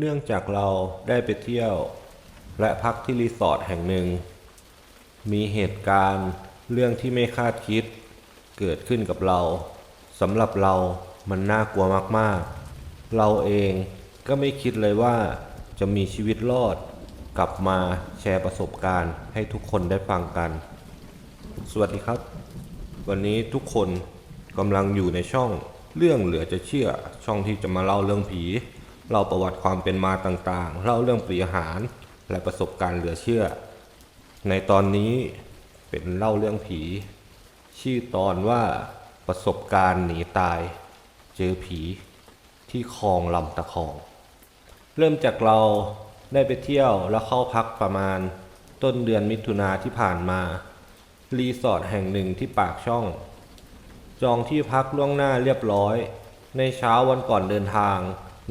เนื่องจากเราได้ไปเที่ยว และพักที่รีสอร์ทแห่งหนึ่ง มีเหตุการณ์เรื่องที่ไม่คาดคิด เกิดขึ้นกับเราสำหรับเรามันน่ากลัวมากๆ เราเองก็ไม่คิดเลยว่าจะมีชีวิตรอด กลับมาแชร์ประสบการณ์ให้ทุกคนได้ฟังกัน สวัสดีครับ วันนี้ทุกคนกำลังอยู่ในช่องเรื่องเหลือจะเชื่อช่องที่จะมาเล่าเรื่องผี เล่าประวัติความเป็นมาต่างๆ เล่าเรื่องปรีหารและประสบการณ์เหลือเชื่อ ในตอนนี้เป็นเล่าเรื่องผี ชื่อตอนว่าประสบการณ์หนีตาย เจอผีที่คลองลำตะคอง เริ่มจากเราได้ไปเที่ยวแล้วเข้าพักประมาณต้นเดือนมิถุนาที่ผ่านมา รีสอร์ทแห่งหนึ่งที่ปากช่อง จองที่พักล่วงหน้าเรียบร้อย ในเช้าวันก่อนเดินทาง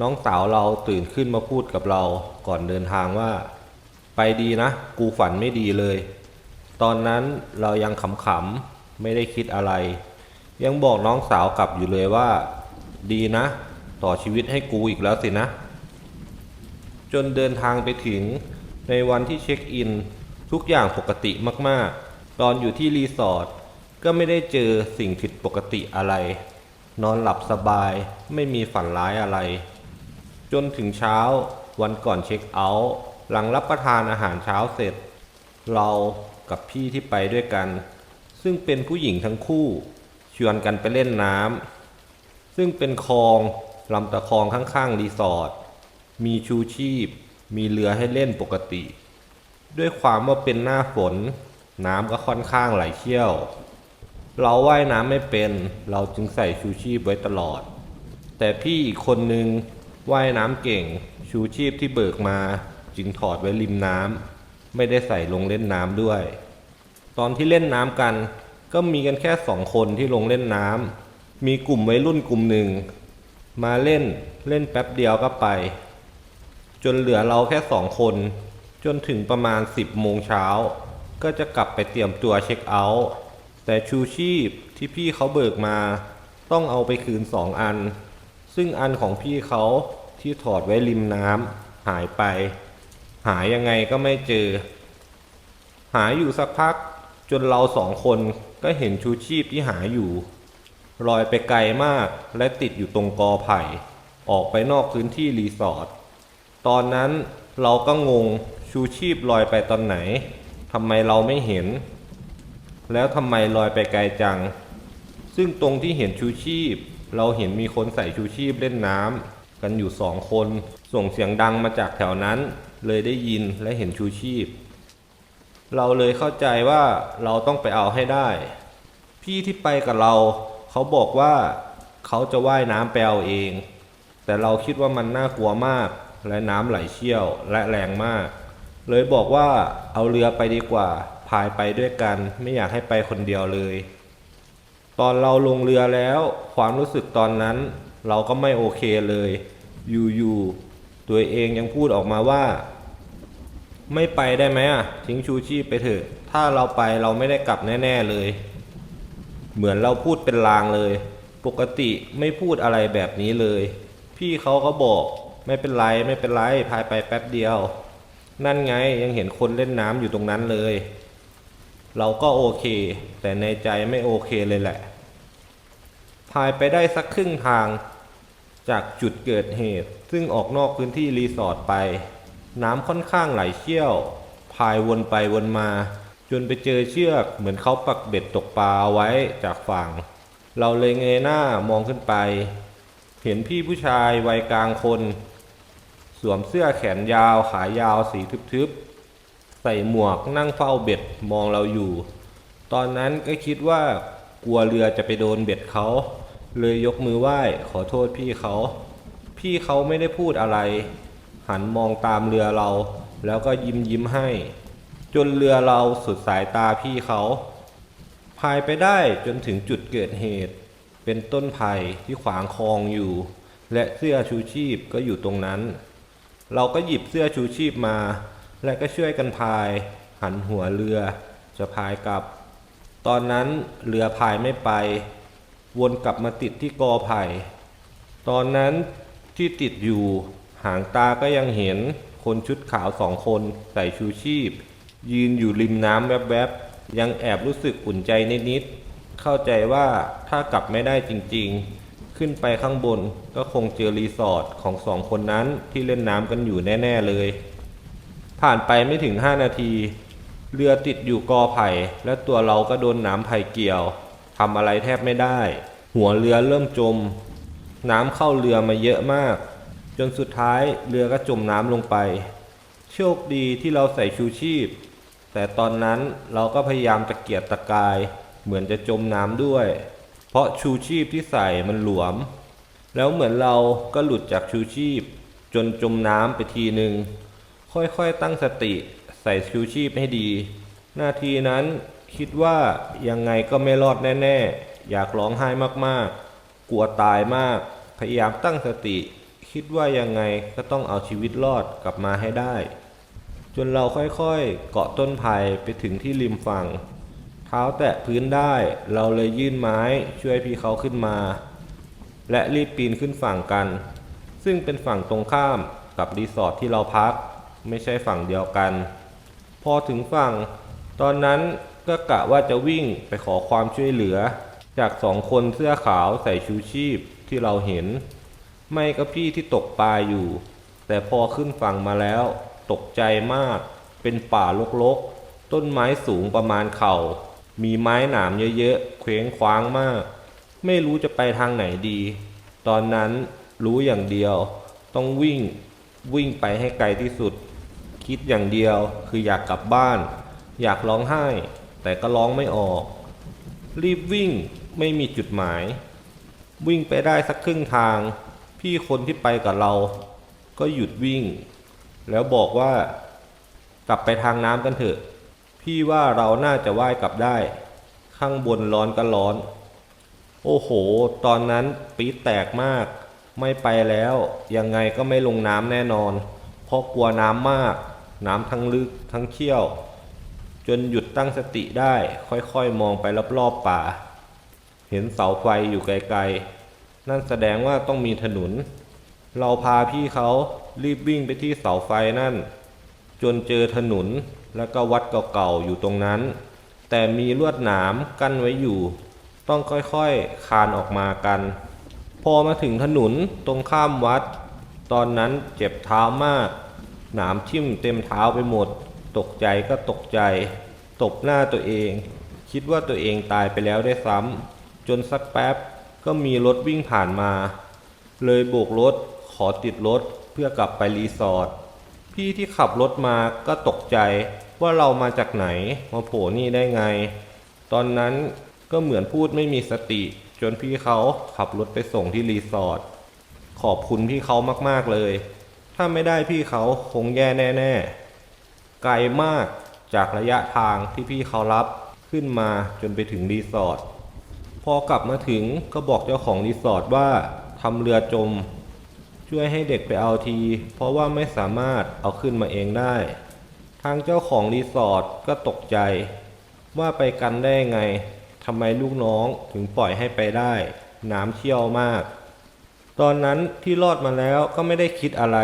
น้องสาวเราตื่นขึ้นมาพูดกับเราก่อนเดินทางว่า ไปดีนะ กูฝันไม่ดีเลย ตอนนั้นเรายังขำๆไม่ได้คิดอะไร ยังบอกน้องสาวกลับอยู่เลยว่า ดีนะ ต่อชีวิตให้กูอีกแล้วสินะ จนเดินทางไปถึงในวันที่เช็คอิน ทุกอย่างปกติมากๆ ตอนอยู่ที่รีสอร์ทก็ไม่ได้เจอสิ่งผิดปกติอะไร นอนหลับสบายไม่มีฝันร้ายอะไร จนถึงเช้าวันก่อนเช็คเอาท์หลังรับประทานอาหารเช้าเสร็จ เรากับพี่ที่ไปด้วยกัน ซึ่งเป็นผู้หญิงทั้งคู่ชวนกันไปเล่นน้ำซึ่งเป็นคลองลำตะคองข้างๆรีสอร์ทมีชูชีพ มีเรือให้เล่นปกติ ด้วยความว่าเป็นหน้าฝน น้ำก็ค่อนข้างไหลเชี่ยว เราว่ายน้ำไม่เป็น เราจึงใส่ชูชีพไว้ตลอด แต่พี่อีกคนนึง ว่ายน้ำเก่ง ชูชีพที่เบิกมา จึงถอดไว้ริมน้ำไม่ได้ใส่ลงเล่นน้ำด้วย ตอนที่เล่นน้ำกัน ก็มีกันแค่สองคนที่ลงเล่นน้ำมีกลุ่มวัยรุ่นกลุ่มหนึ่ง มาเล่นเล่นแป๊บเดียวก็ไป จนเหลือเราแค่สองคน จนถึงประมาณ 10โมงเช้า ก็จะกลับไปเตรียมตัวเช็คเอาท์แต่ชูชีพที่พี่เขาเบิกมา ต้องเอาไปคืนสองอัน ซึ่งอันของพี่เขาที่ถอดไว้ริมน้ำหายไป หายยังไงก็ไม่เจอ หายอยู่สักพักจนเราสองคนก็เห็นชูชีพที่หาอยู่ลอยไปไกลมากและติดอยู่ตรงกอไผ่ ออกไปนอกพื้นที่รีสอร์ทตอนนั้นเราก็งงชูชีพลอยไปตอนไหนทำไมเราไม่เห็น แล้วทำไมลอยไปไกลจัง ซึ่งตรงที่เห็นชูชีพ เราเห็นมีคนใส่ชูชีพเล่นน้ำกันอยู่สองคน ส่งเสียงดังมาจากแถวนั้น เลยได้ยินและเห็นชูชีพ เราเลยเข้าใจว่าเราต้องไปเอาให้ได้ พี่ที่ไปกับเรา เขาบอกว่าเขาจะว่ายน้ำไปเอาเอง แต่เราคิดว่ามันน่ากลัวมาก และน้ำไหลเชี่ยวและแรงมาก เลยบอกว่าเอาเรือไปดีกว่า พายไปด้วยกัน ไม่อยากให้ไปคนเดียวเลย ตอนเราลงเรือแล้ว ความรู้สึกตอนนั้น เราก็ไม่โอเคเลย อยู่ๆตัวเองยังพูดออกมาว่า ไม่ไปได้ไหมอะทิ้งชูชีพไปเถอะ ถ้าเราไปเราไม่ได้กลับแน่ๆเลย เหมือนเราพูดเป็นลางเลย ปกติไม่พูดอะไรแบบนี้เลย พี่เขาก็บอกไม่เป็นไรไม่เป็นไรพายไปแป๊บเดียว นั่นไงยังเห็นคนเล่นน้ำอยู่ตรงนั้นเลย เราก็โอเค แต่ในใจไม่โอเคเลยแหละ พายไปได้สักครึ่งทางจากจุดเกิดเหตุ ซึ่งออกนอกพื้นที่รีสอร์ทไป น้ำค่อนข้างไหลเชี่ยว พายวนไปวนมา จนไปเจอเชือกเหมือนเขาปักเบ็ดตกปลาเอาไว้จากฝั่ง เราเลยเงยหน้ามองขึ้นไป เห็นพี่ผู้ชายวัยกลางคน สวมเสื้อแขนยาวขายาวสีทึบๆ ใส่หมวกนั่งเฝ้าเบ็ดมองเราอยู่ ตอนนั้นก็คิดว่ากลัวเรือจะไปโดนเบ็ดเขา เลยยกมือไหว้ขอโทษพี่เขา พี่เขาไม่ได้พูดอะไร หันมองตามเรือเรา แล้วก็ยิ้มยิ้มให้ จนเรือเราสุดสายตาพี่เขา พายไปได้จนถึงจุดเกิดเหตุ เป็นต้นไผ่ที่ขวางคลองอยู่ และเสื้อชูชีพก็อยู่ตรงนั้น เราก็หยิบเสื้อชูชีพมา และก็ช่วยกันพาย หันหัวเรือจะพายกลับ ตอนนั้นเรือพายไม่ไป วนกลับมาติดที่กอไผ่ ตอนนั้นที่ติดอยู่ หางตาก็ยังเห็นคนชุดขาวสองคนใส่ชูชีพ ยืนอยู่ริมน้ำแวบๆ ยังแอบรู้สึกอุ่นใจนิดๆ เข้าใจว่าถ้ากลับไม่ได้จริงๆ ขึ้นไปข้างบนก็คงเจอรีสอร์ทของสองคนนั้นที่เล่นน้ำกันอยู่แน่ ๆ เลย ผ่านไปไม่ถึง5นาที เรือติดอยู่กอไผ่ และตัวเราก็โดนน้ำไผ่เกี่ยวทำอะไรแทบไม่ได้ หัวเรือเริ่มจม น้ำเข้าเรือมาเยอะมาก จนสุดท้ายเรือก็จมน้ำลงไป โชคดีที่เราใส่ชูชีพ แต่ตอนนั้นเราก็พยายามตะเกียกตะกาย เหมือนจะจมน้ำด้วย เพราะชูชีพที่ใส่มันหลวม แล้วเหมือนเราก็หลุดจากชูชีพ จนจมน้ำไปทีหนึ่ง ค่อยๆตั้งสติใส่ชูชีพให้ดี นาทีนั้นคิดว่ายังไงก็ไม่รอดแน่ๆ อยากร้องไห้มากๆ กลัวตายมาก พยายามตั้งสติ คิดว่ายังไงก็ต้องเอาชีวิตรอดกลับมาให้ได้ จนเราค่อยๆ เกาะต้นไผ่ไปถึงที่ริมฝั่ง เท้าแตะพื้นได้ เราเลยยื่นไม้ช่วยพี่เขาขึ้นมา และรีบปีนขึ้นฝั่งกัน ซึ่งเป็นฝั่งตรงข้ามกับรีสอร์ทที่เราพัก ไม่ใช่ฝั่งเดียวกัน พอถึงฝั่ง ตอนนั้นก็กะว่าจะวิ่งไปขอความช่วยเหลือ จากสองคนเสื้อขาวใส่ชูชีพที่เราเห็น ไม่ก็พี่ที่ตกปลาอยู่ แต่พอขึ้นฝั่งมาแล้ว ตกใจมาก เป็นป่ารกๆ ต้นไม้สูงประมาณเข่า มีไม้หนามเยอะๆ เคว้งคว้างมาก ไม่รู้จะไปทางไหนดี ตอนนั้นรู้อย่างเดียว ต้องวิ่งวิ่งไปให้ไกลที่สุด คิดอย่างเดียวคืออยากกลับบ้าน อยากร้องไห้ แต่ก็ร้องไม่ออก รีบวิ่งไม่มีจุดหมาย วิ่งไปได้สักครึ่งทาง พี่คนที่ไปกับเรา ก็หยุดวิ่ง แล้วบอกว่ากลับไปทางน้ำกันเถอะ พี่ว่าเราน่าจะว่ายกลับได้ ข้างบนร้อนก็ร้อน โอ้โห ตอนนั้นปี๊แตกมาก ไม่ไปแล้ว ยังไงก็ไม่ลงน้ำแน่นอน เพราะกลัวน้ำมาก น้ำทั้งลึกทั้งเชี่ยว จนหยุดตั้งสติได้ ค่อยๆมองไปรอบๆป่า เห็นเสาไฟอยู่ไกลๆ นั่นแสดงว่าต้องมีถนน เราพาพี่เขารีบวิ่งไปที่เสาไฟนั่น จนเจอถนนแล้วก็วัดเก่าๆอยู่ตรงนั้น แต่มีลวดหนามกั้นไว้อยู่ ต้องค่อยๆคานออกมากัน พอมาถึงถนนตรงข้ามวัด ตอนนั้นเจ็บเท้ามาก หนามทิ่มเต็มเท้าไปหมด ตกใจก็ตกใจ ตบหน้าตัวเอง คิดว่าตัวเองตายไปแล้วได้ซ้ำจนสักแป๊บก็มีรถวิ่งผ่านมา เลยโบกรถขอติดรถเพื่อกลับไปรีสอร์ทพี่ที่ขับรถมาก็ตกใจว่าเรามาจากไหนมาโผล่นี่ได้ไง ตอนนั้นก็เหมือนพูดไม่มีสติ จนพี่เขาขับรถไปส่งที่รีสอร์ทขอบคุณพี่เขามากๆเลย ถ้าไม่ได้พี่เขาคงแย่แน่ ๆ ไกลมากจากระยะทางที่พี่เขารับขึ้นมาจนไปถึงรีสอร์ทพอกลับมาถึงก็บอกเจ้าของรีสอร์ทว่าทำเรือจม ช่วยให้เด็กไปเอาที เพราะว่าไม่สามารถเอาขึ้นมาเองได้ ทางเจ้าของรีสอร์ทก็ตกใจ ว่าไปกันได้ไงทำไมลูกน้องถึงปล่อยให้ไปได้ น้ำเชี่ยวมาก ตอนนั้นที่รอดมาแล้วก็ไม่ได้คิดอะไร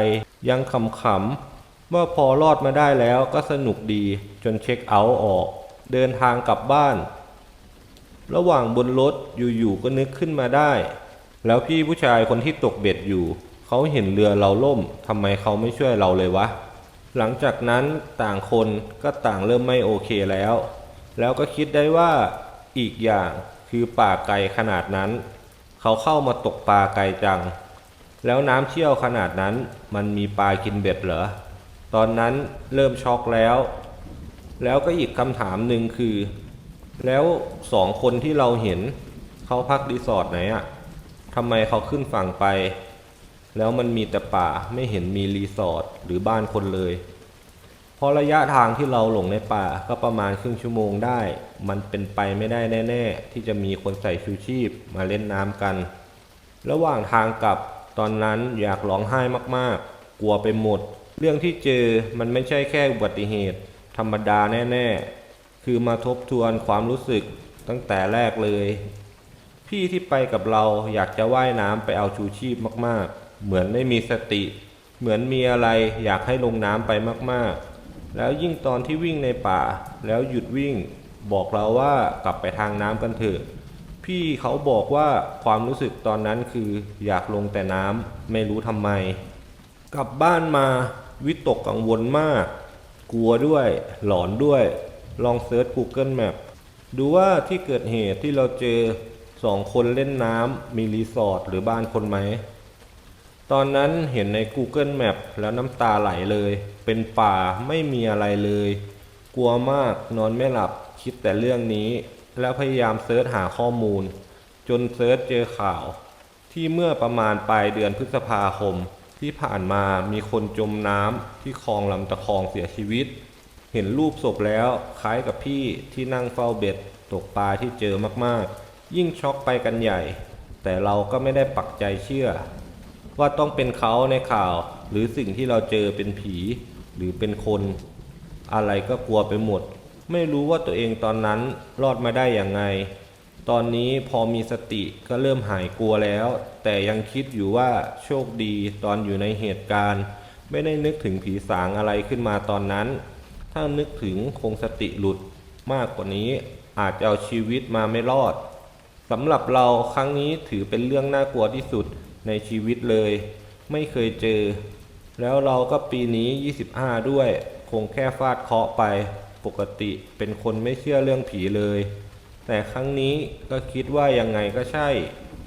ยังขำๆว่าพอรอดมาได้แล้วก็สนุกดีจนเช็คเอาท์ออก เดินทางกลับบ้าน ระหว่างบนรถอยู่ๆก็นึกขึ้นมาได้ แล้วพี่ผู้ชายคนที่ตกเบ็ดอยู่ เขาเห็นเรือเราล่มทำไมเขาไม่ช่วยเราเลยวะ หลังจากนั้นต่างคนก็ต่างเริ่มไม่โอเคแล้ว แล้วก็คิดได้ว่าอีกอย่างคือป่าไกลขนาดนั้น เขาเข้ามาตกปลาไกลจัง แล้วน้ำเชี่ยวขนาดนั้น มันมีปลากินเบ็ดเหรอ ตอนนั้นเริ่มช็อกแล้ว แล้วก็อีกคำถามหนึ่งคือ แล้วสองคนที่เราเห็น เขาพักรีสอร์ทไหนอะทำไมเขาขึ้นฝั่งไป แล้วมันมีแต่ป่าไม่เห็นมีรีสอร์ทหรือบ้านคนเลย เพราะระยะทางที่เราหลงในป่าก็ประมาณครึ่งชั่วโมงได้ มันเป็นไปไม่ได้แน่ๆ ที่จะมีคนใส่ชูชีพมาเล่นน้ำกัน ระหว่างทางกลับตอนนั้นอยากร้องไห้มากๆ กลัวไปหมด เรื่องที่เจอมันไม่ใช่แค่อุบัติเหตุ ธรรมดาแน่ๆ คือมาทบทวนความรู้สึกตั้งแต่แรกเลย พี่ที่ไปกับเราอยากจะว่ายน้ำไปเอาชูชีพมากๆ เหมือนไม่มีสติ เหมือนมีอะไรอยากให้ลงน้ำไปมากๆ แล้วยิ่งตอนที่วิ่งในป่า แล้วหยุดวิ่ง บอกเราว่ากลับไปทางน้ำกันเถอะ พี่เขาบอกว่าความรู้สึกตอนนั้นคืออยากลงแต่น้ำไม่รู้ทำไม กลับบ้านมาวิตกกังวลมาก กลัวด้วย หลอนด้วย ลองเซิร์ช Google Map ดูว่าที่เกิดเหตุที่เราเจอสองคนเล่นน้ำมีรีสอร์ทหรือบ้านคนไหม ตอนนั้นเห็นใน Google Map แล้วน้ำตาไหลเลย เป็นป่าไม่มีอะไรเลย กลัวมากนอนไม่หลับคิดแต่เรื่องนี้ แล้วพยายามเซิร์ชหาข้อมูล จนเซิร์ชเจอข่าว ที่เมื่อประมาณปลายเดือนพฤษภาคม ที่ผ่านมามีคนจมน้ำที่คลองลำตะคองเสียชีวิต เห็นรูปศพแล้วคล้ายกับพี่ที่นั่งเฝ้าเบ็ดตกปลาที่เจอมากๆ ยิ่งช็อกไปกันใหญ่ แต่เราก็ไม่ได้ปักใจเชื่อ ว่าต้องเป็นเขาในข่าว หรือสิ่งที่เราเจอเป็นผี หรือเป็นคน อะไรก็กลัวไปหมด ไม่รู้ว่าตัวเองตอนนั้นรอดมาได้อย่างไง ตอนนี้พอมีสติก็เริ่มหายกลัวแล้ว แต่ยังคิดอยู่ว่าโชคดีตอนอยู่ในเหตุการณ์ ไม่ได้นึกถึงผีสางอะไรขึ้นมาตอนนั้น ถ้านึกถึงคงสติหลุดมากกว่านี้อาจจะเอาชีวิตมาไม่รอดสำหรับเราครั้งนี้ถือเป็นเรื่องน่ากลัวที่สุด ในชีวิตเลย ไม่เคยเจอ แล้วเราก็ปีนี้ 25 ด้วย คงแค่ฟาดเคาะไป ปกติเป็นคนไม่เชื่อเรื่องผีเลย แต่ครั้งนี้ก็คิดว่ายังไงก็ใช่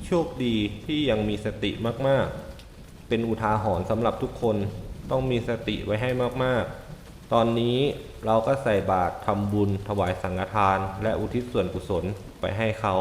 โชคดีที่ยังมีสติมากๆ เป็นอุทาหรณ์สำหรับทุกคนต้องมีสติไว้ให้มากๆ ตอนนี้เราก็ใส่บาตรทำบุญถวายสังฆทาน และอุทิศส่วนกุศลไปให้เขา